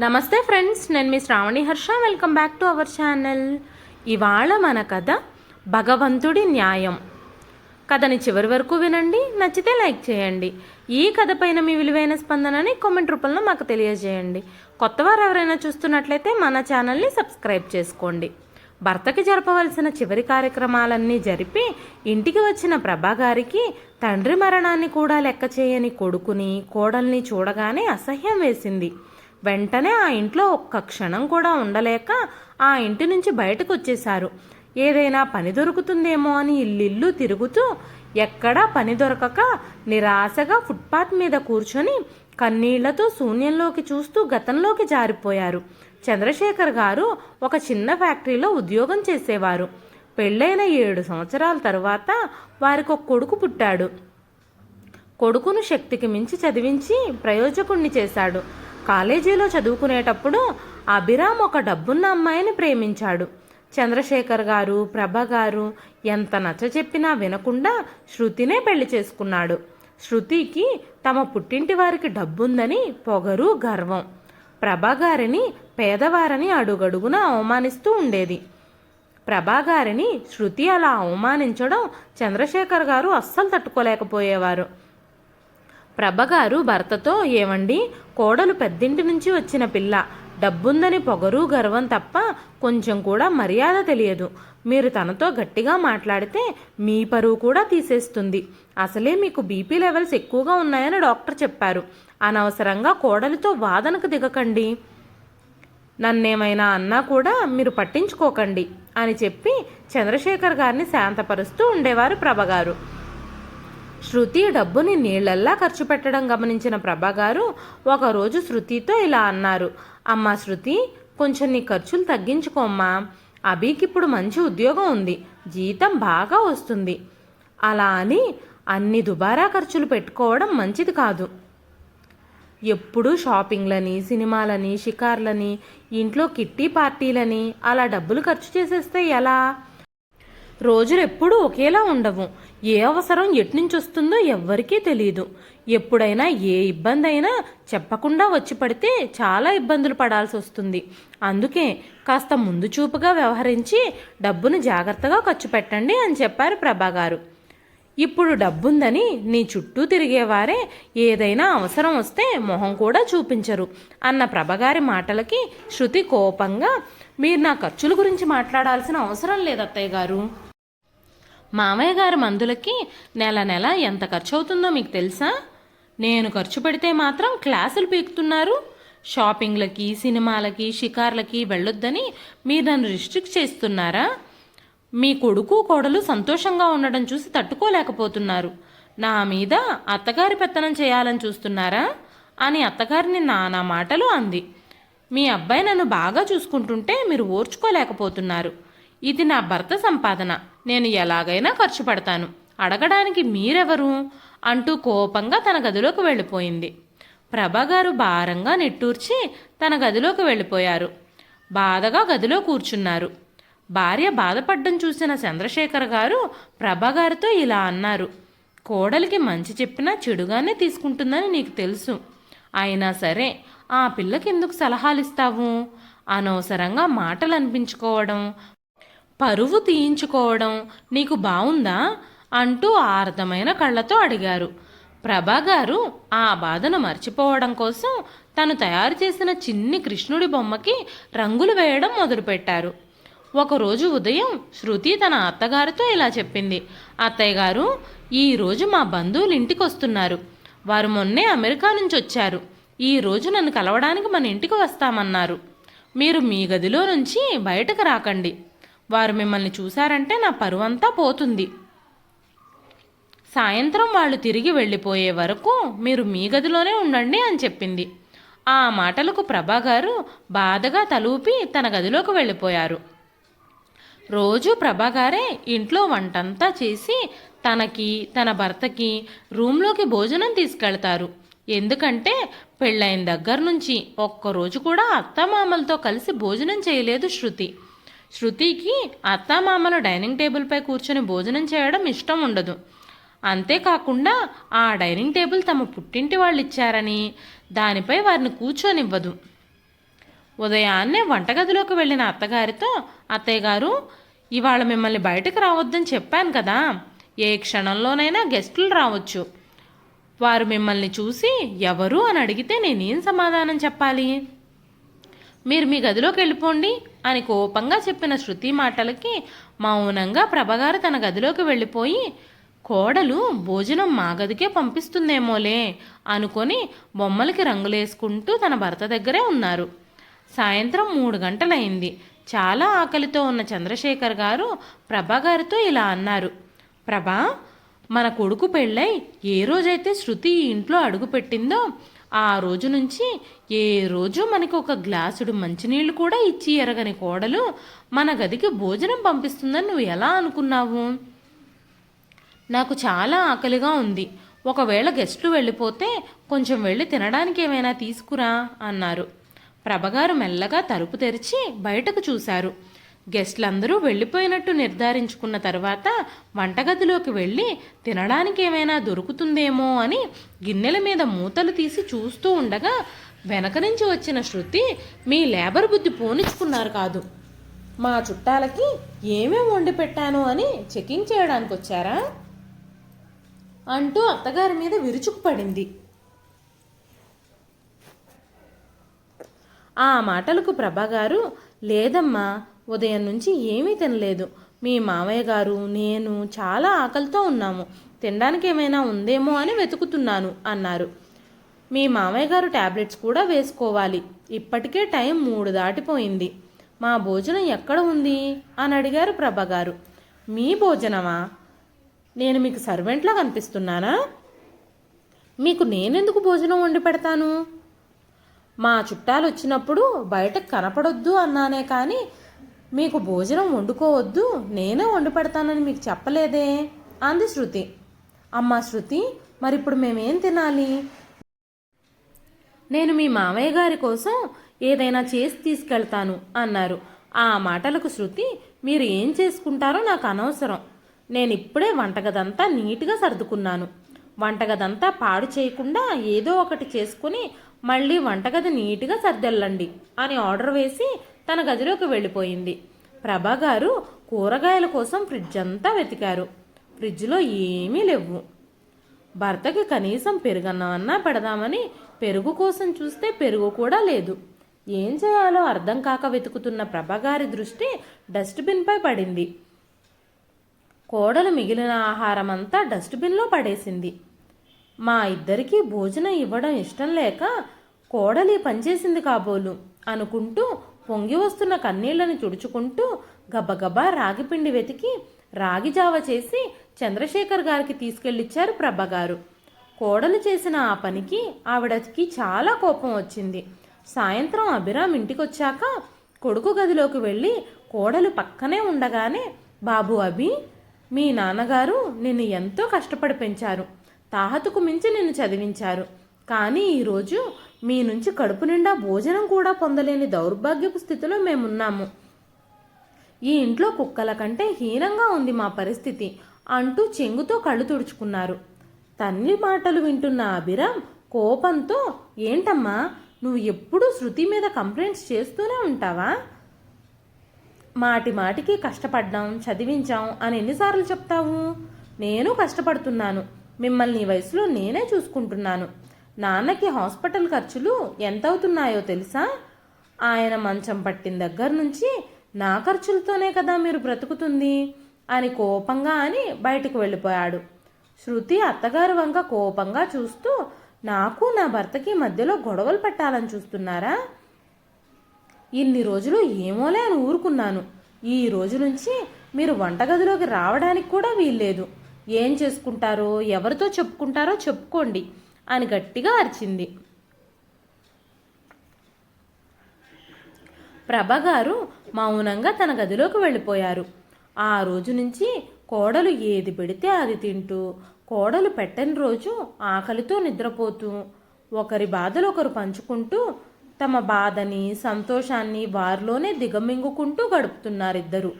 నమస్తే ఫ్రెండ్స్ నేను మీ Sravani Harsha. Welcome back to our channel ఇవాళ మన కథ భగవంతుడి న్యాయం. కథని చివరి వరకు వినండి నచ్చితే లైక్ చేయండి. ఈ కథ పైన మీ విలువైన స్పందనని కామెంట్ రూపంలో మాకు తెలియజేయండి. కొత్తవారు ఎవరైనా చూస్తున్నట్లయితే మన ఛానల్ని సబ్స్క్రైబ్ చేసుకోండి. భర్తకి జరపవలసిన చివరి కార్యక్రమాలన్నీ జరిపి ఇంటికి వచ్చిన ప్రభాగారికి తండ్రి మరణాన్ని కూడా లెక్క చేయని కొడుకుని కోడల్ని చూడగానే అసహ్యం వేసింది. వెంటనే ఆ ఇంట్లో ఒక్క క్షణం కూడా ఉండలేక ఆ ఇంటి నుంచి బయటకు వచ్చేశారు ఏదైనా పని దొరుకుతుందేమో అని ఇల్లిల్లు తిరుగుతూ ఎక్కడా పని దొరకక నిరాశగా ఫుట్పాత్ మీద కూర్చొని కన్నీళ్ళతో శూన్యంలోకి చూస్తూ గతంలోకి జారిపోయారు. చంద్రశేఖర్ గారు ఒక చిన్న ఫ్యాక్టరీలో ఉద్యోగం చేసేవారు. పెళ్ళైన ఏడు సంవత్సరాల తర్వాత వారికి ఒక కొడుకు పుట్టాడు. కొడుకును శక్తికి మించి చదివించి ప్రయోజకుణ్ణి చేశాడు. కాలేజీలో చదువుకునేటప్పుడు అభిరామ్ ఒక డబ్బున్న అమ్మాయిని ప్రేమించాడు. చంద్రశేఖర్ గారు ప్రభ గారు ఎంత నచ్చ చెప్పినా వినకుండా శృతినే పెళ్ళి చేసుకున్నాడు. శృతికి తమ పుట్టింటి వారికి డబ్బుందని పొగరు గర్వం. ప్రభాగారిని పేదవారని అడుగడుగున అవమానిస్తూ ఉండేది. ప్రభాగారిని శృతి అలా అవమానించడం చంద్రశేఖర్ గారు అస్సలు తట్టుకోలేకపోయేవారు. ప్రభగారు భర్తతో ఏమండి కోడలు పెద్దింటి నుంచి వచ్చిన పిల్ల. డబ్బుందని పొగరు గర్వం తప్ప కొంచెం కూడా మర్యాద తెలియదు. మీరు తనతో గట్టిగా మాట్లాడితే మీ పరువు కూడా తీసేస్తుంది. అసలే మీకు బీపీ లెవెల్స్ ఎక్కువగా ఉన్నాయని డాక్టర్ చెప్పారు. అనవసరంగా కోడలితో వాదనకు దిగకండి. నన్నేమైనా అన్నా కూడా మీరు పట్టించుకోకండి అని చెప్పి చంద్రశేఖర్ గారిని శాంతపరుస్తూ ఉండేవారు ప్రభగారు. శృతి డబ్బుని నీళ్ళల్లా ఖర్చు పెట్టడం గమనించిన ప్రభాగారు ఒకరోజు శృతితో ఇలా అన్నారు. అమ్మా శృతి కొంచెం నీ ఖర్చులు తగ్గించుకోమ్మా అభికిప్పుడు మంచి ఉద్యోగం ఉంది. జీతం బాగా వస్తుంది. అలా అని అన్ని దుబారా ఖర్చులు పెట్టుకోవడం మంచిది కాదు. ఎప్పుడూ షాపింగ్లని సినిమాలని షికార్లని ఇంట్లో కిట్టి పార్టీలని అలా డబ్బులు ఖర్చు చేసేస్తే ఎలా? రోజులు ఎప్పుడూ ఒకేలా ఉండవు. ఏ అవసరం ఎట్నుంచి వస్తుందో ఎవ్వరికీ తెలియదు ఎప్పుడైనా ఏ ఇబ్బంది అయినా చెప్పకుండా వచ్చి పడితే చాలా ఇబ్బందులు పడాల్సి వస్తుంది. అందుకే కాస్త ముందు చూపుగా వ్యవహరించి డబ్బును జాగ్రత్తగా ఖర్చు పెట్టండి అని చెప్పారు ప్రభాగారు. ఇప్పుడు డబ్బుందని నీ చుట్టూ తిరిగేవారే ఏదైనా అవసరం వస్తే మొహం కూడా చూపించరు అన్న ప్రభగారి మాటలకి శృతి కోపంగా మీరు నా ఖర్చుల గురించి మాట్లాడాల్సిన అవసరం లేదు అత్తయ్య గారు. మామయ్య గారి మందులకి నెల నెల ఎంత ఖర్చు అవుతుందో మీకు తెలుసా? నేను ఖర్చు పెడితే మాత్రం క్లాసులు పీకుతున్నారు. షాపింగ్లకి సినిమాలకి షికార్లకి వెళ్ళొద్దని మీరు నన్ను రిస్ట్రిక్ట్ చేస్తున్నారా? మీ కొడుకు కోడలు సంతోషంగా ఉండడం చూసి తట్టుకోలేకపోతున్నారు. నా మీద అత్తగారి పెత్తనం చేయాలని చూస్తున్నారా? అని అత్తగారిని నానా మాటలు అంది. మీ అబ్బాయి నన్ను బాగా చూసుకుంటుంటే మీరు ఓర్చుకోలేకపోతున్నారు. ఇది నా భర్త సంపాదన. నేను ఎలాగైనా ఖర్చు పడతాను. అడగడానికి మీరెవరు? అంటూ కోపంగా తన గదిలోకి వెళ్ళిపోయింది. ప్రభగారు భారంగా నిట్టూర్చి తన గదిలోకి వెళ్ళిపోయారు. బాధగా గదిలో కూర్చున్నారు. భార్య బాధపడ్డం చూసిన చంద్రశేఖర్ గారు ప్రభగారితో ఇలా అన్నారు. కోడలికి మంచి చెప్పినా చెడుగానే తీసుకుంటుందని నీకు తెలుసు. అయినా సరే ఆ పిల్లకి ఎందుకు సలహాలు ఇస్తావు అనవసరంగా మాటలు అనిపించుకోవడం పరువు తీయించుకోవడం నీకు బావుందా? అంటూ ఆర్ధమైన కళ్ళతో అడిగారు. ప్రభాగారు ఆ బాధను మర్చిపోవడం కోసం తను తయారు చేసిన చిన్ని కృష్ణుడి బొమ్మకి రంగులు వేయడం మొదలుపెట్టారు. ఒకరోజు ఉదయం శృతి తన అత్తగారితో ఇలా చెప్పింది. అత్తయ్య గారు ఈరోజు మా బంధువులు ఇంటికి వస్తున్నారు వారు మొన్నే అమెరికా నుంచి వచ్చారు ఈ రోజు నన్ను కలవడానికి మన ఇంటికి వస్తామన్నారు. మీరు మీ గదిలో నుంచి బయటకు రాకండి. వారు మిమ్మల్ని చూశారంటే నా పరువంతా పోతుంది. సాయంత్రం వాళ్ళు తిరిగి వెళ్ళిపోయే వరకు మీరు మీ గదిలోనే ఉండండి అని చెప్పింది. ఆ మాటలకు ప్రభాగారు బాధగా తలూపి తన గదిలోకి వెళ్ళిపోయారు. రోజు ప్రభాగారే ఇంట్లో వంటంతా చేసి తనకి తన భర్తకి రూమ్లోకి భోజనం తీసుకెళ్తారు. ఎందుకంటే పెళ్ళైన దగ్గర నుంచి ఒక్కరోజు కూడా అత్తమామలతో కలిసి భోజనం చేయలేదు శృతి. శృతికి అత్తామామలు డైనింగ్ టేబుల్పై కూర్చొని భోజనం చేయడం ఇష్టం ఉండదు. అంతేకాకుండా ఆ డైనింగ్ టేబుల్ తమ పుట్టింటి వాళ్ళు ఇచ్చారని దానిపై వారిని కూర్చొనివ్వదు. ఉదయాన్నే వంటగదిలోకి వెళ్ళిన అత్తగారితో అత్తయ్య గారు ఇవాళ మిమ్మల్ని బయటకు రావద్దని చెప్పాను కదా. ఏ క్షణంలోనైనా గెస్టులు రావచ్చు. వారు మిమ్మల్ని చూసి ఎవరు అని అడిగితే నేనేం సమాధానం చెప్పాలి? మీరు మీ గదిలోకి వెళ్ళిపోండి అని కోపంగా చెప్పిన శృతి మాటలకి మౌనంగా ప్రభగారు తన గదిలోకి వెళ్ళిపోయి కోడలు భోజనం మా గదికే పంపిస్తుందేమోలే అనుకొని బొమ్మలకి రంగులేసుకుంటూ తన భర్త దగ్గరే ఉన్నారు. సాయంత్రం మూడు గంటలైంది. చాలా ఆకలితో ఉన్న చంద్రశేఖర్ గారు ప్రభాగారితో ఇలా అన్నారు. ప్రభా మన కొడుకు పెళ్ళై ఏ రోజైతే శృతి ఇంట్లో అడుగుపెట్టిందో ఆ రోజు నుంచి ఏ రోజు మనకి ఒక గ్లాసుడు మంచినీళ్ళు కూడా ఇచ్చి ఎరగని కోడలు మన గదికి భోజనం పంపిస్తుందని నువ్వు ఎలా అనుకున్నావు? నాకు చాలా ఆకలిగా ఉంది. ఒకవేళ గెస్టులు వెళ్ళిపోతే కొంచెం వెళ్ళి తినడానికి ఏమైనా తీసుకురా అన్నారు. ప్రభగారు మెల్లగా తలుపు తెరిచి బయటకు చూశారు. గెస్టులందరూ వెళ్ళిపోయినట్టు నిర్ధారించుకున్న తర్వాత వంటగదిలోకి వెళ్ళి తినడానికి ఏమైనా దొరుకుతుందేమో అని గిన్నెల మీద మూతలు తీసి చూస్తూ ఉండగా వెనక నుంచి వచ్చిన శృతి మీ లేబర్ బుద్ధి పోనిచ్చుకున్నారు కాదు. మా చుట్టాలకి ఏమేం వండి పెట్టాను అని చెకింగ్ చేయడానికి వచ్చారా? అంటూ అత్తగారి మీద విరుచుకుపడింది ఆ మాటలకు ప్రభగారు లేదమ్మా ఉదయం నుంచి ఏమీ తినలేదు. మీ మామయ్య గారు నేను చాలా ఆకలితో ఉన్నాము. తినడానికి ఏమైనా ఉందేమో అని వెతుకుతున్నాను అన్నారు. మీ మామయ్య గారు ట్యాబ్లెట్స్ కూడా వేసుకోవాలి. ఇప్పటికే టైం మూడు దాటిపోయింది. మా భోజనం ఎక్కడ ఉంది? అని అడిగారు ప్రభగారు మీ భోజనమా? నేను మీకు సర్వెంట్లా కనిపిస్తున్నానా? మీకు నేనెందుకు భోజనం వండి పెడతాను? మా చుట్టాలు వచ్చినప్పుడు బయటకు కనపడొద్దు అన్నానే కానీ మీకు భోజనం వండుకోవద్దు నేనే వండి పెడతానని మీకు చెప్పలేదే? అంది శృతి. అమ్మా శృతి మరి ఇప్పుడు మేమేం తినాలి? నేను మీ మామయ్య గారి కోసం ఏదైనా చేసి తీసుకెళ్తాను అన్నారు. ఆ మాటలకు శృతి మీరు ఏం చేసుకుంటారో నాకు అనవసరం. నేను ఇప్పుడే వంటగదంతా నీట్గా సర్దుకున్నాను. వంటగదంతా పాడు చేయకుండా ఏదో ఒకటి చేసుకుని మళ్ళీ వంటగది నీట్గా సర్దెళ్ళండి అని ఆర్డర్ వేసి తన గదిలోకి వెళ్ళిపోయింది. ప్రభాగారు కూరగాయల కోసం ఫ్రిడ్జ్ అంతా వెతికారు. ఫ్రిడ్జ్లో ఏమీ లేవు. భర్తకి కనీసం పెరుగన్నమన్నా పెడదామని పెరుగు కోసం చూస్తే పెరుగు కూడా లేదు. ఏం చేయాలో అర్థం కాక వెతుకుతున్న ప్రభగారి దృష్టి డస్ట్బిన్పై పడింది. కోడలు మిగిలిన ఆహారం అంతా డస్ట్బిన్లో పడేసింది. మా ఇద్దరికీ భోజనం ఇవ్వడం ఇష్టం లేక కోడలి పనిచేసింది కాబోలు అనుకుంటూ పొంగి వస్తున్న కన్నీళ్ళను తుడుచుకుంటూ గబగబా రాగిపిండి వెతికి రాగి జావ చేసి చంద్రశేఖర్ గారికి తీసుకెళ్ళిచ్చారు ప్రభగారు కోడలు చేసిన ఆ పనికి ఆవిడకి చాలా కోపం వచ్చింది. సాయంత్రం అభిరామ్ ఇంటికొచ్చాక కొడుకు గదిలోకి వెళ్ళి కోడలు పక్కనే ఉండగానే బాబు అభి మీ నాన్నగారు నిన్ను ఎంతో కష్టపడి పెంచారు. తాహతుకు మించి నిన్ను చదివించారు. కానీ ఈరోజు మీ నుంచి కడుపు నిండా భోజనం కూడా పొందలేని దౌర్భాగ్యపు స్థితిలో మేమున్నాము. ఈ ఇంట్లో కుక్కల కంటే హీనంగా ఉంది మా పరిస్థితి అంటూ చెంగుతో కళ్ళు తుడుచుకున్నారు. తల్లి మాటలు వింటున్న అభిరామ్ కోపంతో ఏంటమ్మా నువ్వు ఎప్పుడూ శృతి మీద కంప్లైంట్స్ చేస్తూనే ఉంటావా? మాటి మాటికి కష్టపడ్డాం చదివించాం అని ఎన్నిసార్లు చెప్తావు? నేను కష్టపడుతున్నాను. మిమ్మల్ని వయసులో నేనే చూసుకుంటున్నాను. నాన్నకి హాస్పిటల్ ఖర్చులు ఎంత అవుతున్నాయో తెలుసా? ఆయన మంచం పట్టిన దగ్గర నుంచి నా ఖర్చులతోనే కదా మీరు బ్రతుకుతుంది అని కోపంగా అని బయటకు వెళ్ళిపోయాడు. శృతి అత్తగారు వంక కోపంగా చూస్తూ నాకు నా భర్తకి మధ్యలో గొడవలు పెట్టాలని చూస్తున్నారా? ఇన్ని రోజులు ఏమోలే అని ఊరుకున్నాను. ఈ రోజు నుంచి మీరు వంటగదిలోకి రావడానికి కూడా వీల్లేదు. ఏం చేసుకుంటారో ఎవరితో చెప్పుకుంటారో చెప్పుకోండి. అని గట్టిగా అరిచింది. ప్రభగారు మౌనంగా తన గదిలోకి వెళ్ళిపోయారు. ఆ రోజు నుంచి కోడలు ఏది పెడితే అది తింటూ కోడలు పెట్టని రోజు ఆకలితో నిద్రపోతూ ఒకరి బాధలు ఒకరు పంచుకుంటూ తమ బాధని సంతోషాన్ని వారిలోనే దిగమింగుకుంటూ గడుపుతున్నారిద్దరు.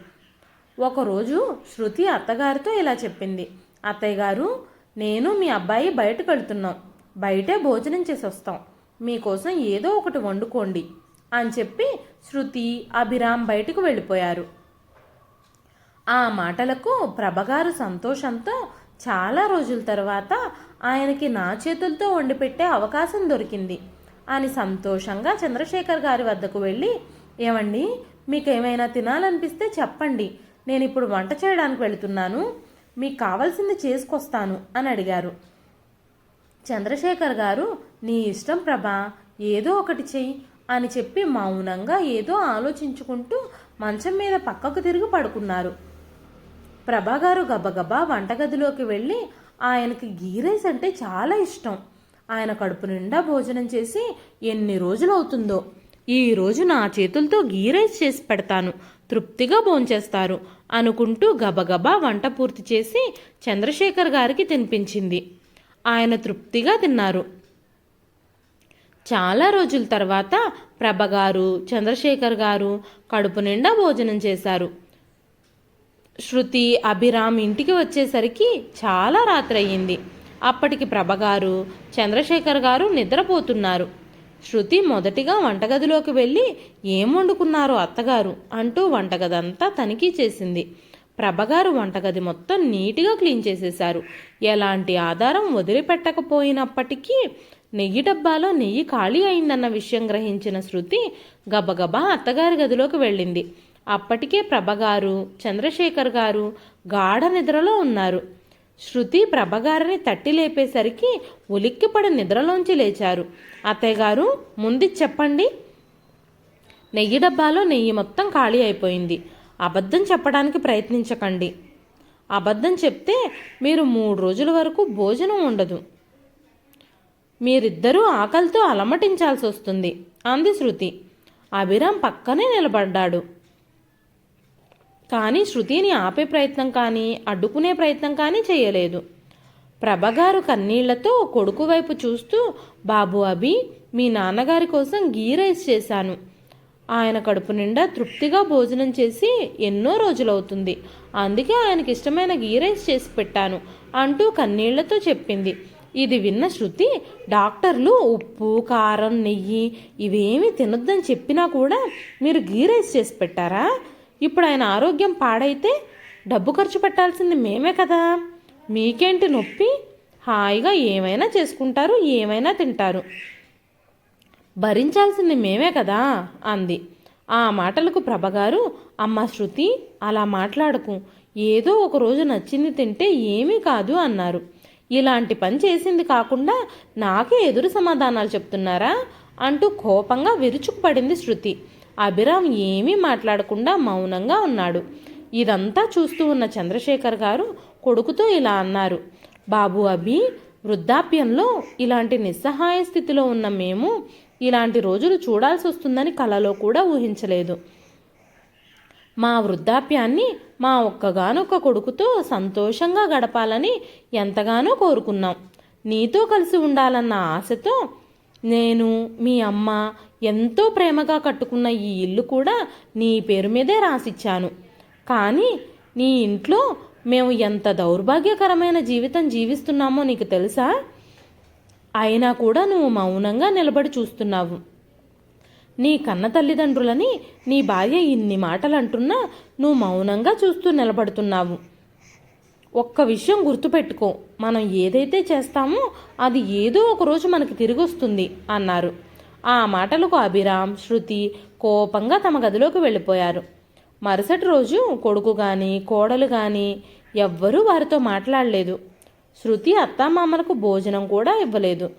ఒకరోజు శృతి అత్తగారితో ఇలా చెప్పింది. అత్తయ్య గారు నేను మీ అబ్బాయి బయటకు వెళ్తున్నాం బయటే భోజనం చేసి వస్తాం మీకోసం ఏదో ఒకటి వండుకోండి అని చెప్పి శృతి అభిరామ్ బయటకు వెళ్ళిపోయారు. ఆ మాటలకు ప్రభగారు సంతోషంతో చాలా రోజుల తర్వాత ఆయనకి నా చేతులతో వండిపెట్టే అవకాశం దొరికింది అని సంతోషంగా చంద్రశేఖర్ గారి వద్దకు వెళ్ళి ఏమండి మీకు ఏమైనా తినాలనిపిస్తే చెప్పండి. నేను ఇప్పుడు వంట చేయడానికి వెళుతున్నాను. మీకు కావాల్సింది చేసుకొస్తాను అని అడిగారు. చంద్రశేఖర్ గారు నీ ఇష్టం ప్రభా ఏదో ఒకటి చెయ్యి అని చెప్పి మౌనంగా ఏదో ఆలోచించుకుంటూ మంచం మీద పక్కకు తిరిగి పడుకున్నారు. ప్రభాగారు గబగబా వంటగదిలోకి వెళ్ళి ఆయనకి గీ రైస్ అంటే చాలా ఇష్టం. ఆయన కడుపు నిండా భోజనం చేసి ఎన్ని రోజులు అవుతుందో ఈ రోజు నా చేతులతో గీ రైస్ చేసి పెడతాను తృప్తిగా భోంచేస్తారు అనుకుంటూ గబగబా వంట పూర్తి చేసి చంద్రశేఖర్ గారికి తినిపించింది. ఆయన తృప్తిగా తిన్నారు. చాలా రోజుల తర్వాత ప్రభగారు చంద్రశేఖర్ గారు కడుపు నిండా భోజనం చేశారు. శృతి అభిరామ్ ఇంటికి వచ్చేసరికి చాలా రాత్రి అయ్యింది అప్పటికి ప్రభగారు చంద్రశేఖర్ గారు నిద్రపోతున్నారు. శృతి మొదటిగా వంటగదిలోకి వెళ్ళి ఏం వండుకున్నారో అత్తగారు? అంటూ వంటగదంతా తనిఖీ చేసింది. ప్రభగారు వంటగది మొత్తం నీట్గా క్లీన్ చేసేశారు. ఎలాంటి ఆధారం వదిలిపెట్టకపోయినప్పటికీ నెయ్యి డబ్బాలో నెయ్యి ఖాళీ అయిందన్న విషయం గ్రహించిన శృతి గబగబా అత్తగారి గదిలోకి వెళ్ళింది. అప్పటికే ప్రభగారు చంద్రశేఖర్ గారు గాఢ నిద్రలో ఉన్నారు. శృతి ప్రభగారిని తట్టి లేపేసరికి ఉలిక్కిపడి నిద్రలోంచి లేచారు. అత్తయ్యగారు ముందు చెప్పండి. నెయ్యి డబ్బాలో నెయ్యి మొత్తం ఖాళీ అయిపోయింది. అబద్ధం చెప్పడానికి ప్రయత్నించకండి. అబద్ధం చెప్తే మీరు మూడు రోజుల వరకు భోజనం ఉండదు. మీరిద్దరూ ఆకలితో అలమటించాల్సి వస్తుంది. అంది శృతి. అభిరామ్ పక్కనే నిలబడ్డాడు. కానీ శృతిని ఆపే ప్రయత్నం కానీ అడ్డుకునే ప్రయత్నం కానీ చేయలేదు. ప్రభగారు కన్నీళ్ళతో కొడుకు వైపు చూస్తూ బాబు అభి మీ నాన్నగారి కోసం గీ రైస్ చేశాను. ఆయన కడుపు నిండా తృప్తిగా భోజనం చేసి ఎన్నో రోజులవుతుంది. అందుకే ఆయనకి ఇష్టమైన గీ రైస్ చేసి పెట్టాను అంటూ కన్నీళ్ళతో చెప్పింది. ఇది విన్న శృతి డాక్టర్లు ఉప్పు కారం నెయ్యి ఇవేమీ తినొద్దని చెప్పినా కూడా మీరు గీ రైస్ చేసి పెట్టారా? ఇప్పుడు ఆయన ఆరోగ్యం పాడైతే డబ్బు ఖర్చు పెట్టాల్సింది మేమే కదా. మీకేంటి నొప్పి? హాయిగా ఏమైనా చేసుకుంటారు ఏమైనా తింటారు. భరించాల్సింది మేమే కదా అంది. ఆ మాటలకు ప్రభగారు అమ్మ శృతి అలా మాట్లాడకు. ఏదో ఒకరోజు నచ్చింది తింటే ఏమీ కాదు అన్నారు. ఇలాంటి పని చేసింది కాకుండా నాకే ఎదురు సమాధానాలు చెప్తున్నారా అంటూ కోపంగా విరుచుకుపడింది శృతి. అభిరామ్ ఏమీ మాట్లాడకుండా మౌనంగా ఉన్నాడు. ఇదంతా చూస్తూ ఉన్న చంద్రశేఖర్ గారు కొడుకుతో ఇలా అన్నారు. బాబు అభి వృద్ధాప్యంలో ఇలాంటి నిస్సహాయ స్థితిలో ఉన్న మేము ఇలాంటి రోజులు చూడాల్సి వస్తుందని కలలో కూడా ఊహించలేదు. మా వృద్ధాప్యాన్ని మా ఒక్కగానొక్క కొడుకుతో సంతోషంగా గడపాలని ఎంతగానో కోరుకున్నాం. నీతో కలిసి ఉండాలన్న ఆశతో నేను మీ అమ్మ ఎంతో ప్రేమగా కట్టుకున్న ఈ ఇల్లు కూడా నీ పేరు మీదే రాసిచ్చాను. కానీ నీ ఇంట్లో మేము ఎంత దౌర్భాగ్యకరమైన జీవితం జీవిస్తున్నామో నీకు తెలుసా? అయినా కూడా నువ్వు మౌనంగా నిలబడి చూస్తున్నావు. నీ కన్న తల్లిదండ్రులని నీ భార్య ఇన్ని మాటలు అంటున్నా నువ్వు మౌనంగా చూస్తూ నిలబడుతున్నావు. ఒక్క విషయం గుర్తుపెట్టుకో మనం ఏదైతే చేస్తామో అది ఏదో ఒక రోజు మనకి తిరిగి వస్తుంది అన్నారు. ఆ మాటలకు అభిరామ్ శృతి కోపంగా తమ గదిలోకి వెళ్ళిపోయారు. మరుసటి రోజు కొడుకు కానీ కోడలు కానీ ఎవ్వరూ వారితో మాట్లాడలేదు. శృతి అత్తామామలకు భోజనం కూడా ఇవ్వలేదు.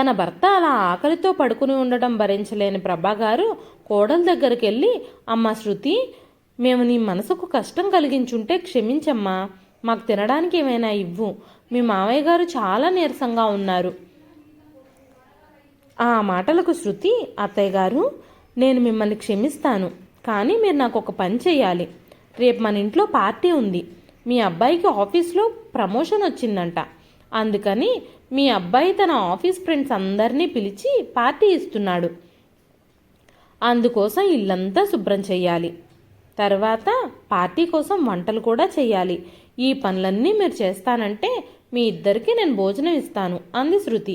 తన భర్త అలా ఆకలితో పడుకుని ఉండటం భరించలేని ప్రభాగారు కోడల దగ్గరికి వెళ్ళి అమ్మ శృతి మేము నీ మనసుకు కష్టం కలిగించుంటే క్షమించమ్మా మాకు తినడానికి ఏమైనా ఇవ్వు. మీ మామయ్య గారు చాలా నీరసంగా ఉన్నారు. ఆ మాటలకు శృతి అత్తయ్య గారు నేను మిమ్మల్ని క్షమిస్తాను కానీ మీరు నాకు ఒక పని చేయాలి. రేపు మన ఇంట్లో పార్టీ ఉంది. మీ అబ్బాయికి ఆఫీస్లో ప్రమోషన్ వచ్చిందంట. అందుకని మీ అబ్బాయి తన ఆఫీస్ ఫ్రెండ్స్ అందరినీ పిలిచి పార్టీ ఇస్తున్నాడు. అందుకోసం ఇల్లంతా శుభ్రం చేయాలి. తర్వాత పార్టీ కోసం వంటలు కూడా చేయాలి. ఈ పనులన్నీ మీరు చేస్తానంటే మీ ఇద్దరికి నేను భోజనం ఇస్తాను అంది శృతి.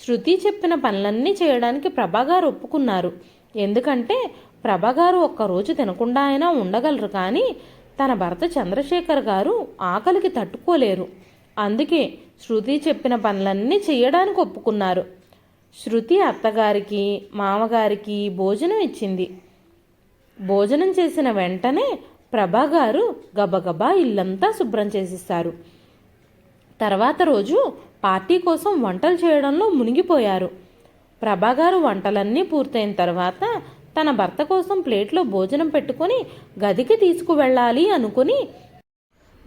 శృతి చెప్పిన పనులన్నీ చేయడానికి ప్రభాగారు ఒప్పుకున్నారు. ఎందుకంటే ప్రభాగారు ఒక్కరోజు తినకుండా అయినా ఉండగలరు కానీ తన భర్త చంద్రశేఖర్ గారు ఆకలికి తట్టుకోలేరు. అందుకే శృతి చెప్పిన పనులన్నీ చేయడానికి ఒప్పుకున్నారు. శృతి అత్తగారికి మామగారికి భోజనం ఇచ్చింది. భోజనం చేసిన వెంటనే ప్రభాగారు గబగబా ఇల్లంతా శుభ్రం చేసిస్తారు తర్వాత రోజు పార్టీ కోసం వంటలు చేయడంలో మునిగిపోయారు. ప్రభాగారు వంటలన్నీ పూర్తయిన తర్వాత తన భర్త కోసం ప్లేట్లో భోజనం పెట్టుకొని గదికి తీసుకువెళ్ళాలి అనుకుని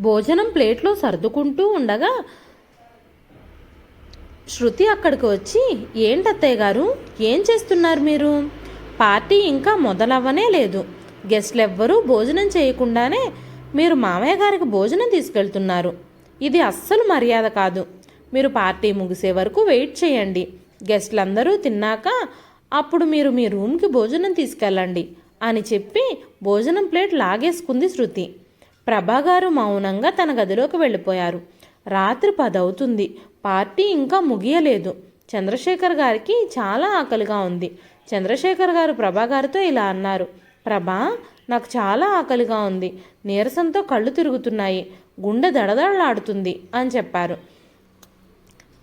భోజనం ప్లేట్లో సర్దుకుంటూ ఉండగా శృతి అక్కడికి వచ్చి ఏంటత్తయ్య గారు? ఏం చేస్తున్నారు మీరు? పార్టీ ఇంకా మొదలవ్వనే లేదు. గెస్ట్లు ఎవ్వరూ భోజనం చేయకుండానే మీరు మామయ్య గారికి భోజనం తీసుకెళ్తున్నారు. ఇది అస్సలు మర్యాద కాదు. మీరు పార్టీ ముగిసే వరకు వెయిట్ చేయండి. గెస్ట్లందరూ తిన్నాక అప్పుడు మీరు మీ రూమ్కి భోజనం తీసుకెళ్ళండి అని చెప్పి భోజనం ప్లేట్ లాగేసుకుంది శృతి. ప్రభాగారు మౌనంగా తన గదిలోకి వెళ్ళిపోయారు. రాత్రి పదవుతుంది. పార్టీ ఇంకా ముగియలేదు. చంద్రశేఖర్ గారికి చాలా ఆకలిగా ఉంది. చంద్రశేఖర్ గారు ప్రభాగారితో ఇలా అన్నారు. ప్రభా నాకు చాలా ఆకలిగా ఉంది. నీరసంతో కళ్ళు తిరుగుతున్నాయి. గుండె దడదడలాడుతుంది అని చెప్పారు.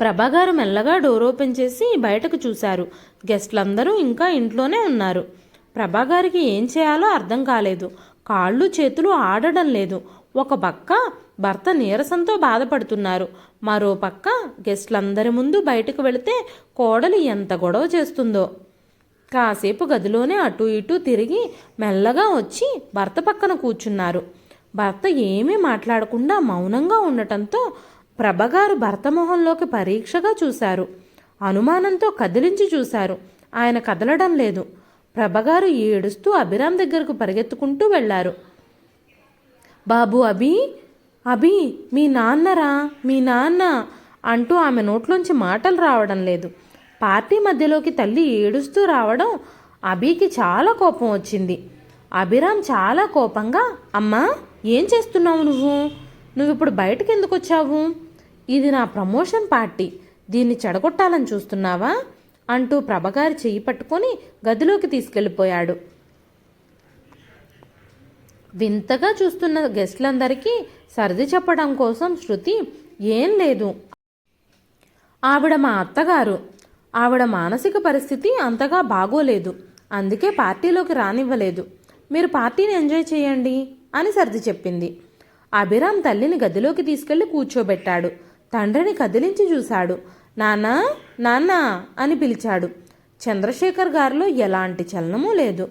ప్రభాగారు మెల్లగా డోర్ ఓపెన్ చేసి బయటకు చూశారు. గెస్ట్లందరూ ఇంకా ఇంట్లోనే ఉన్నారు. ప్రభాగారికి ఏం చేయాలో అర్థం కాలేదు. కాళ్ళు చేతులు ఆడడం లేదు. ఒక పక్క భర్త నీరసంతో బాధపడుతున్నారు. మరో పక్క గెస్ట్లందరి ముందు బయటకు వెళితే కోడలు ఎంత గొడవ చేస్తుందో. కాసేపు గదిలోనే అటు ఇటు తిరిగి మెల్లగా వచ్చి భర్త పక్కన కూర్చున్నారు. భర్త ఏమీ మాట్లాడకుండా మౌనంగా ఉండటంతో ప్రభగారు భర్త మొహంలోకి పరీక్షగా చూశారు. అనుమానంతో కదిలించి చూశారు. ఆయన కదలడం లేదు. ప్రభగారు ఏడుస్తూ అభిరామ్ దగ్గరకు పరిగెత్తుకుంటూ వెళ్ళారు బాబు అభి అభి మీ నాన్నరా మీ నాన్న అంటూ ఆమె నోట్లోంచి మాటలు రావడం లేదు. పార్టీ మధ్యలోకి తల్లి ఏడుస్తూ రావడం అభికి చాలా కోపం వచ్చింది. అభిరామ్ చాలా కోపంగా అమ్మా ఏం చేస్తున్నావు నువ్వు? నువ్వు ఇప్పుడు బయటకు ఎందుకు వచ్చావు? ఇది నా ప్రమోషన్ పార్టీ. దీన్ని చెడగొట్టాలని చూస్తున్నావా? అంటూ ప్రభగారి చెయ్యి పట్టుకొని గదిలోకి తీసుకెళ్ళిపోయాడు. వింతగా చూస్తున్న గెస్ట్లందరికీ సర్ది చెప్పడం కోసం శృతి ఏం లేదు. ఆవిడ మా అత్తగారు. ఆవిడ మానసిక పరిస్థితి అంతగా బాగోలేదు. అందుకే పార్టీలోకి రానివ్వలేదు. మీరు పార్టీని ఎంజాయ్ చేయండి అని సర్ది చెప్పింది. అభిరామ్ తల్లిని గదిలోకి తీసుకెళ్ళి కూర్చోబెట్టాడు. తండ్రిని కదిలించి చూశాడు. నాన్నా నాన్న అని పిలిచాడు. చంద్రశేఖర్ గారిలో ఎలాంటి చలనమూ లేదు.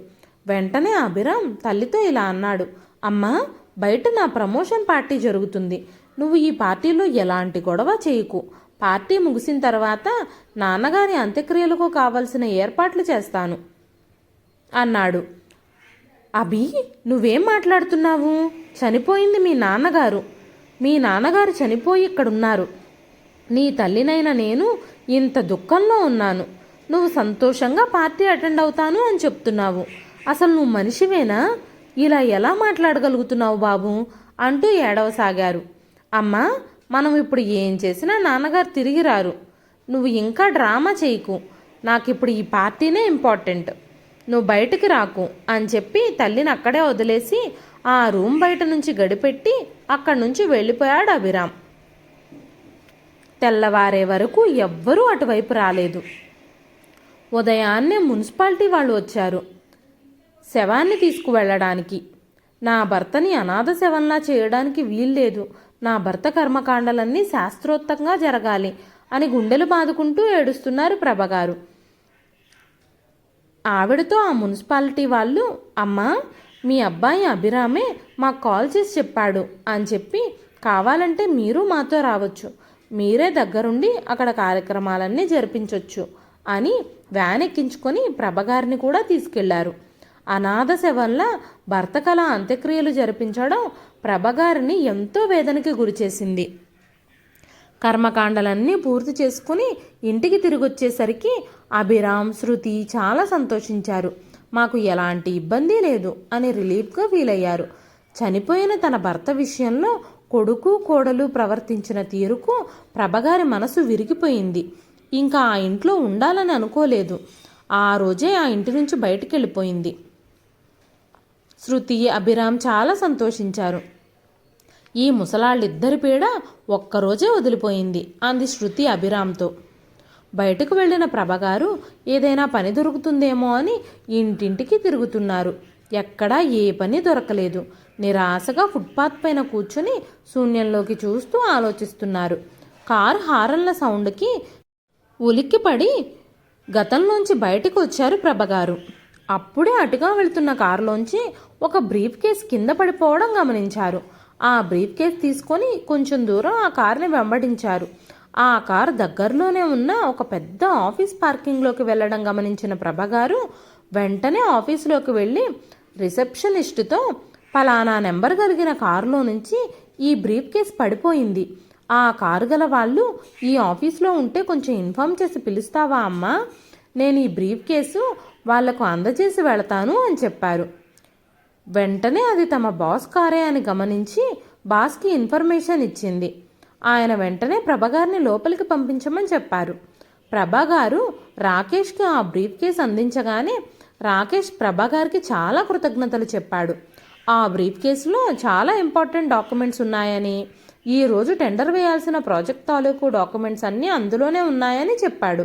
వెంటనే అభిరామ్ తల్లితో ఇలా అన్నాడు. అమ్మా బయట నా ప్రమోషన్ పార్టీ జరుగుతుంది. నువ్వు ఈ పార్టీలో ఎలాంటి గొడవ చేయకు. పార్టీ ముగిసిన తర్వాత నాన్నగారి అంత్యక్రియలకు కావలసిన ఏర్పాట్లు చేస్తాను అన్నాడు. అభి నువ్వేం మాట్లాడుతున్నావు? చనిపోయింది మీ నాన్నగారు. మీ నాన్నగారు చనిపోయి ఇక్కడున్నారు. నీ తల్లినైన నేను ఇంత దుఃఖంలో ఉన్నాను. నువ్వు సంతోషంగా పార్టీ అటెండ్ అవుతాను అని చెప్తున్నావు. అసలు నువ్వు మనిషివేనా? ఇలా ఎలా మాట్లాడగలుగుతున్నావు బాబు? అంటూ ఏడవసాగారు. అమ్మా మనం ఇప్పుడు ఏం చేసినా నాన్నగారు తిరిగి రారు. నువ్వు ఇంకా డ్రామా చేయకు. నాకు ఇప్పుడు ఈ పార్టీనే ఇంపార్టెంట్. నువ్వు బయటికి రాకు అని చెప్పి తల్లిని అక్కడే వదిలేసి ఆ రూమ్ బయట నుంచి గడిపెట్టి అక్కడి నుంచి వెళ్ళిపోయాడు అభిరామ్. తెల్లవారే వరకు ఎవ్వరూ అటువైపు రాలేదు. ఉదయాన్నే మున్సిపాలిటీ వాళ్ళు వచ్చారు. శవాన్ని తీసుకువెళ్ళడానికి. నా భర్తని అనాథ శవంలా చేయడానికి వీల్లేదు. నా భర్త కర్మకాండలన్నీ శాస్త్రోత్తంగా జరగాలి అని గుండెలు బాదుకుంటూ ఏడుస్తున్నారు ప్రభగారు. ఆవిడతో ఆ మున్సిపాలిటీ వాళ్ళు అమ్మా మీ అబ్బాయి అభిరామే మాకు కాల్ చేసి చెప్పాడు అని చెప్పి కావాలంటే మీరు మాతో రావచ్చు. మీరే దగ్గరుండి అక్కడ కార్యక్రమాలన్నీ జరిపించవచ్చు అని వ్యాన్ ఎక్కించుకొని ప్రభగారిని కూడా తీసుకెళ్ళారు. అనాథ శవంలా భర్త కళ అంత్యక్రియలు జరిపించడం ప్రభగారిని ఎంతో వేదనకి గురిచేసింది కర్మకాండలన్నీ పూర్తి చేసుకుని ఇంటికి తిరిగొచ్చేసరికి అభిరామ్ శృతి చాలా సంతోషించారు. మాకు ఎలాంటి ఇబ్బంది లేదు అని రిలీఫ్గా వీలయ్యారు. చనిపోయిన తన భర్త విషయంలో కొడుకు కోడలు ప్రవర్తించిన తీరుకు ప్రభగారి మనసు విరిగిపోయింది. ఇంకా ఆ ఇంట్లో ఉండాలని అనుకోలేదు. ఆ రోజే ఆ ఇంటి నుంచి బయటికి వెళ్ళిపోయింది శృతి అభిరామ్ చాలా సంతోషించారు. ఈ ముసలాళ్ళిద్దరి పీడ ఒక్కరోజే వదిలిపోయింది అంది శృతి అభిరామ్తో. బయటకు వెళ్ళిన ప్రభగారు ఏదైనా పని దొరుకుతుందేమో అని ఇంటింటికి తిరుగుతున్నారు. ఎక్కడా ఏ పని దొరకలేదు. నిరాశగా ఫుట్పాత్ పైన కూర్చుని శూన్యంలోకి చూస్తూ ఆలోచిస్తున్నారు. కారు హారన్ల సౌండ్కి ఉలిక్కిపడి గతంలోంచి బయటకు వచ్చారు ప్రభగారు. అప్పుడే అటుగా వెళ్తున్న కారులోంచి ఒక బ్రీఫ్ కేస్ కింద పడిపోవడం గమనించారు. ఆ బ్రీఫ్ కేస్ తీసుకొని కొంచెం దూరం ఆ కారుని వెంబడించారు. ఆ కారు దగ్గరలోనే ఉన్న ఒక పెద్ద ఆఫీస్ పార్కింగ్లోకి వెళ్ళడం గమనించిన ప్రభగారు వెంటనే ఆఫీసులోకి వెళ్ళి రిసెప్షనిస్టుతో పలానా నెంబర్ కలిగిన కారులో నుంచి ఈ బ్రీఫ్ కేస్ పడిపోయింది. ఆ కారు గల వాళ్ళు ఈ ఆఫీస్లో ఉంటే కొంచెం ఇన్ఫామ్ చేసి పిలుస్తావా అమ్మా? నేను ఈ బ్రీఫ్ కేసు వాళ్ళకు అందజేసి వెళతాను అని చెప్పారు. వెంటనే అది తమ బాస్ కారే అని గమనించి బాస్కి ఇన్ఫర్మేషన్ ఇచ్చింది. ఆయన వెంటనే ప్రభగారిని లోపలికి పంపించమని చెప్పారు. ప్రభాగారు రాకేష్కి ఆ బ్రీఫ్ కేస్ అందించగానే రాకేష్ ప్రభాగారికి చాలా కృతజ్ఞతలు చెప్పాడు. ఆ బ్రీఫ్ కేసులో చాలా ఇంపార్టెంట్ డాక్యుమెంట్స్ ఉన్నాయని ఈ రోజు టెండర్ వేయాల్సిన ప్రాజెక్ట్ తాలూకు డాక్యుమెంట్స్ అన్నీ అందులోనే ఉన్నాయని చెప్పాడు.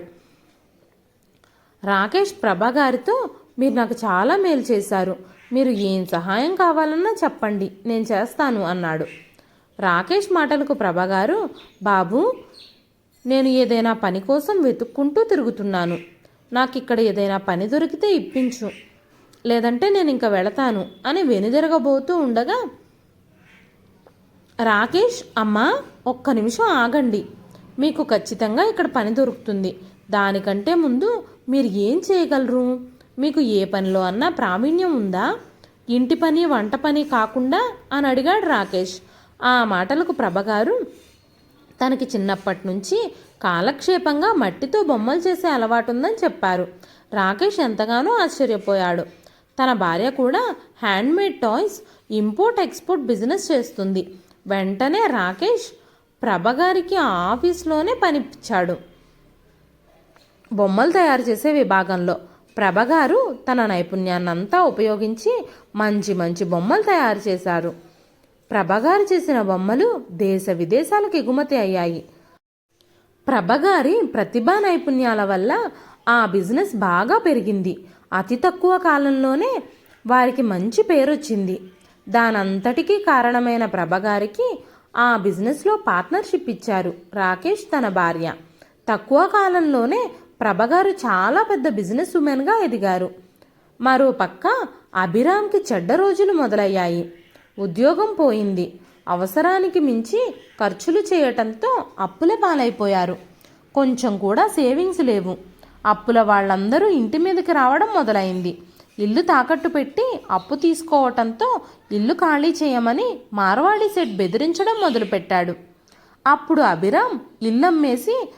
రాకేష్ ప్రభాగారితో మీరు నాకు చాలా మేలు చేశారు. మీరు ఏం సహాయం కావాలన్నా చెప్పండి. నేను చేస్తాను అన్నాడు. రాకేష్ మాటలకు ప్రభగారు బాబు నేను ఏదైనా పని కోసం వెతుక్కుంటూ తిరుగుతున్నాను. నాకు ఇక్కడ ఏదైనా పని దొరికితే ఇప్పించు. లేదంటే నేను ఇంకా వెళతాను అని వెనుదిరగబోతూ ఉండగా రాకేష్ అమ్మా ఒక్క నిమిషం ఆగండి. మీకు ఖచ్చితంగా ఇక్కడ పని దొరుకుతుంది. దానికంటే ముందు మీరు ఏం చేయగలరు? మీకు ఏ పనిలో అన్నా ప్రావీణ్యం ఉందా? ఇంటి పని వంట పని కాకుండా? అని అడిగాడు రాకేష్. ఆ మాటలకు ప్రభగారు తనకి చిన్నప్పటి నుంచి కాలక్షేపంగా మట్టితో బొమ్మలు చేసే అలవాటు ఉందని చెప్పారు. రాకేష్ ఎంతగానో ఆశ్చర్యపోయాడు. తన భార్య కూడా handmade toys import export business చేస్తుంది. వెంటనే రాకేష్ ప్రభగారికి ఆఫీస్లోనే పనిపించాడు బొమ్మలు తయారు చేసే విభాగంలో ప్రభగారు తన నైపుణ్యాన్నంతా ఉపయోగించి మంచి మంచి బొమ్మలు తయారు చేశారు. ప్రభగారు చేసిన బొమ్మలు దేశ విదేశాలకు ఎగుమతి అయ్యాయి. ప్రభగారి ప్రతిభా నైపుణ్యాల వల్ల ఆ బిజినెస్ బాగా పెరిగింది. అతి తక్కువ కాలంలోనే వారికి మంచి పేరొచ్చింది. దానంతటికీ కారణమైన ప్రభగారికి ఆ బిజినెస్లో పార్ట్నర్షిప్ ఇచ్చారు రాకేష్ తన భార్య. తక్కువ కాలంలోనే ప్రభగారు చాలా పెద్ద బిజినెస్ ఉమెన్గా ఎదిగారు. మరో పక్క అభిరామ్కి చెడ్డ రోజులు మొదలయ్యాయి. ఉద్యోగం పోయింది. అవసరానికి మించి ఖర్చులు చేయటంతో అప్పుల పాలైపోయారు. కొంచెం కూడా సేవింగ్స్ లేవు. అప్పుల వాళ్ళందరూ ఇంటి మీదకి రావడం మొదలైంది. ఇల్లు తాకట్టు పెట్టి అప్పు తీసుకోవటంతో ఇల్లు ఖాళీ చేయమని మార్వాడి సెట్ బెదిరించడం మొదలుపెట్టాడు. అప్పుడు అభిరామ్ ఇల్లమ్మేసి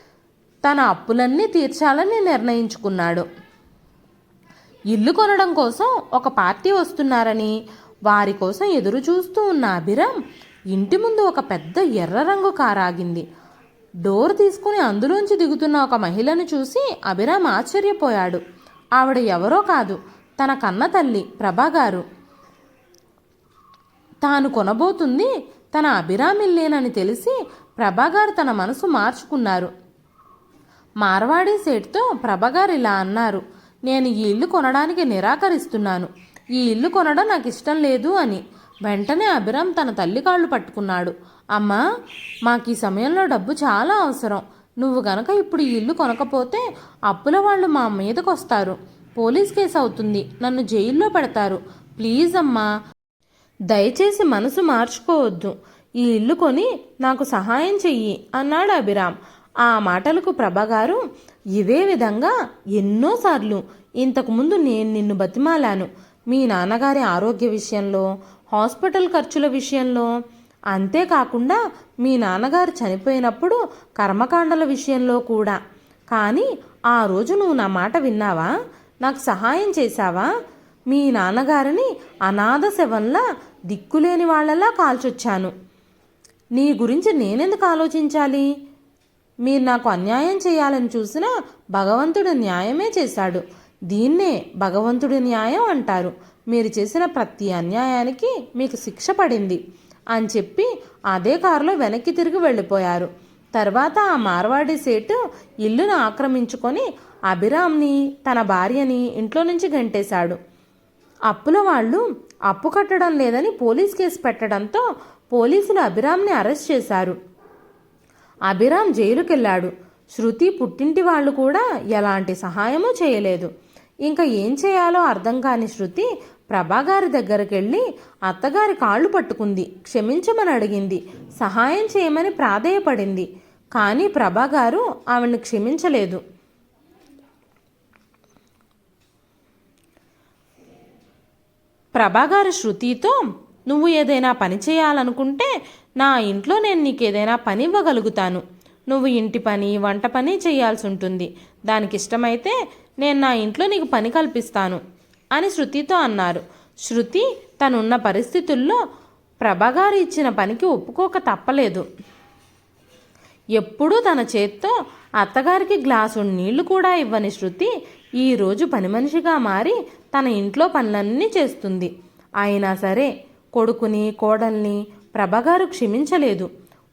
తన అప్పులన్నీ తీర్చాలని నిర్ణయించుకున్నాడు. ఇల్లు కొనడం కోసం ఒక పార్టీ వస్తున్నారని వారి కోసం ఎదురు చూస్తూ ఉన్న అభిరామ్ ఇంటి ముందు ఒక పెద్ద ఎర్ర రంగు కారు ఆగింది. డోర్ తీసుకుని అందులోంచి దిగుతున్న ఒక మహిళను చూసి అభిరామ్ ఆశ్చర్యపోయాడు. ఆవిడ ఎవరో కాదు తన కన్న తల్లి ప్రభాగారు తాను కొనబోతుంది తన అభిరామిల్లేనని తెలిసి ప్రభాగారు తన మనసు మార్చుకున్నారు. మార్వాడీ సేట్తో ప్రభగారు ఇలా అన్నారు నేను ఈ ఇల్లు కొనడానికి నిరాకరిస్తున్నాను. ఈ ఇల్లు కొనడం నాకు ఇష్టం లేదు అని. వెంటనే అభిరామ్ తన తల్లి కాళ్ళు పట్టుకున్నాడు. అమ్మా మాకు ఈ సమయంలో డబ్బు చాలా అవసరం. నువ్వు గనక ఇప్పుడు ఈ ఇల్లు కొనకపోతే అప్పుల వాళ్ళు మా మీదకు వస్తారు పోలీస్ కేసు అవుతుంది. నన్ను జైల్లో పెడతారు. ప్లీజ్ అమ్మా. దయచేసి మనసు మార్చుకోవద్దు. ఈ ఇల్లు కొని నాకు సహాయం చెయ్యి అన్నాడు అభిరామ్. ఆ మాటలకు ప్రభగారు ఇదే విధంగా ఎన్నోసార్లు ఇంతకుముందు నేను నిన్ను బతిమాలాను. మీ నాన్నగారి ఆరోగ్య విషయంలో హాస్పిటల్ ఖర్చుల విషయంలో అంతేకాకుండా మీ నాన్నగారు చనిపోయినప్పుడు కర్మకాండల విషయంలో కూడా. కానీ ఆ రోజు నువ్వు నా మాట విన్నావా? నాకు సహాయం చేశావా? మీ నాన్నగారిని అనాథ శవంలా దిక్కులేని వాళ్ళలా కాల్చొచ్చాను. నీ గురించి నేనెందుకు ఆలోచించాలి? మీరు నాకు అన్యాయం చేయాలని చూసినా భగవంతుడు న్యాయమే చేశాడు. దీన్నే భగవంతుడి న్యాయం అంటారు. మీరు చేసిన ప్రతి అన్యాయానికి మీకు శిక్ష పడింది అని చెప్పి అదే కారులో వెనక్కి తిరిగి వెళ్ళిపోయారు. తర్వాత ఆ మార్వాడి సేటు ఇల్లును ఆక్రమించుకొని అభిరామ్ని తన భార్యని ఇంట్లో నుంచి గంటేశాడు. అప్పుల వాళ్ళు అప్పు కట్టడం లేదని పోలీస్ కేసు పెట్టడంతో పోలీసులు అభిరామ్ని అరెస్ట్ చేశారు. అభిరామ్ జైలుకెళ్ళాడు. శృతి పుట్టింటి వాళ్ళు కూడా ఎలాంటి సహాయమూ చేయలేదు. ఇంకా ఏం చేయాలో అర్థం కాని శృతి ప్రభాగారి దగ్గరికి వెళ్ళి అత్తగారి కాళ్ళు పట్టుకుంది క్షమించమని అడిగింది సహాయం చేయమని ప్రాధేయపడింది. కానీ ప్రభాగారు ఆవిడ్ని క్షమించలేదు. ప్రభాగారు శృతితో నువ్వు ఏదైనా పని చేయాలనుకుంటే నా ఇంట్లో నేను నీకు ఏదైనా పని ఇవ్వగలుగుతాను నువ్వు ఇంటి పని వంట పని చేయాల్సి ఉంటుంది. దానికి ఇష్టమైతే నేను నా ఇంట్లో నీకు పని కల్పిస్తాను అని శృతితో అన్నారు. శృతి తనున్న పరిస్థితుల్లో ప్రభగారు ఇచ్చిన పనికి ఒప్పుకోక తప్పలేదు. ఎప్పుడూ తన చేత్తో అత్తగారికి గ్లాసు నీళ్ళు కూడా ఇవ్వని శృతి ఈరోజు పని మనిషిగా మారి తన ఇంట్లో పనులన్నీ చేస్తుంది. అయినా సరే కొడుకుని కోడల్ని ప్రభగారు క్షమించలేదు.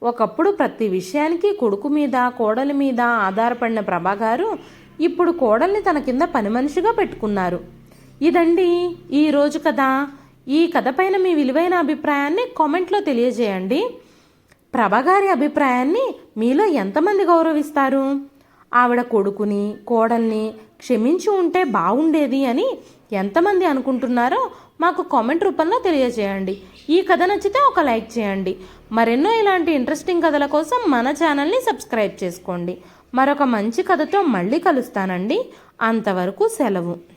ఒకప్పుడు ప్రతి విషయానికి కొడుకు మీద కోడలి మీద ఆధారపడిన ప్రభాగారు ఇప్పుడు కోడల్ని తన కింద పని మనిషిగా పెట్టుకున్నారు. ఇదండి ఈరోజు కథ. ఈ కథ పైన మీ విలువైన అభిప్రాయాన్ని కామెంట్లో తెలియజేయండి. ప్రభగారి అభిప్రాయాన్ని మీలో ఎంతమంది గౌరవిస్తారు? ఆవిడ కొడుకుని కోడల్ని క్షమించి ఉంటే బాగుండేది అని ఎంతమంది అనుకుంటున్నారో మాకు కామెంట్ రూపంలో తెలియజేయండి. ఈ కథ నచ్చితే ఒక లైక్ చేయండి. మరెన్నో ఇలాంటి ఇంట్రెస్టింగ్ కథల కోసం మన ఛానల్ని సబ్స్క్రైబ్ చేసుకోండి. మరొక మంచి కథతో మళ్ళీ కలుస్తానండి. అంతవరకు సెలవు.